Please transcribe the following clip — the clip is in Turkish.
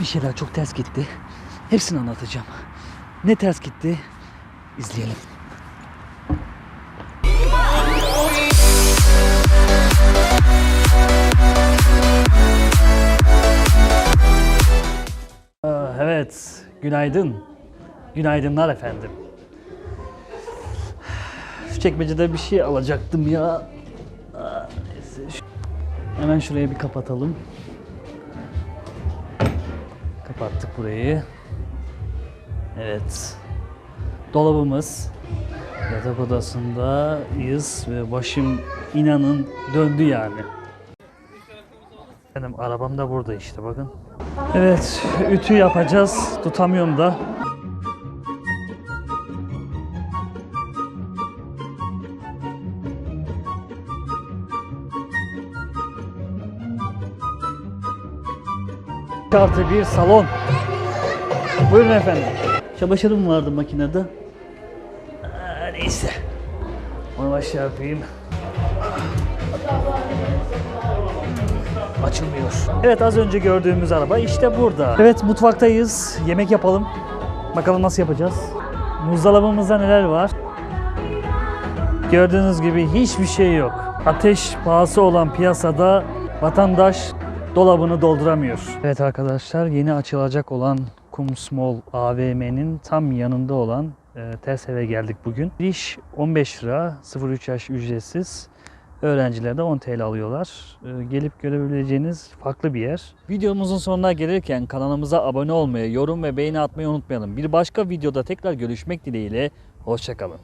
Bir şeyler çok ters gitti. Hepsini anlatacağım. Ne ters gitti? İzleyelim. Evet, günaydın. Günaydınlar efendim. Şu çekmecede bir şey alacaktım ya. Hemen şurayı bir kapatalım. Kapattık burayı. Evet. Dolabımız. Yatak odasındayız ve başım inanın döndü yani. Benim arabam da burada işte bakın. Evet, ütü yapacağız. Tutamıyorum da. Artı bir salon. Buyurun efendim. Çamaşırım vardı makinede. Aa, neyse. Onu aşağı yapayım. Açılmıyor. Evet az önce gördüğümüz araba işte burada. Evet mutfaktayız. Yemek yapalım. Bakalım nasıl yapacağız. Buzdolabımızda neler var? Gördüğünüz gibi hiçbir şey yok. Ateş pahası olan piyasada vatandaş dolabını dolduramıyor. Evet arkadaşlar yeni açılacak olan Kumsmol AVM'nin tam yanında olan e, eve geldik bugün. Giriş 15 lira, 0-3 yaş ücretsiz. Öğrenciler de 10 TL alıyorlar. E, gelip görebileceğiniz farklı bir yer. Videomuzun sonuna gelirken kanalımıza abone olmayı, yorum ve beğeni atmayı unutmayalım. Bir başka videoda tekrar görüşmek dileğiyle. Hoşçakalın.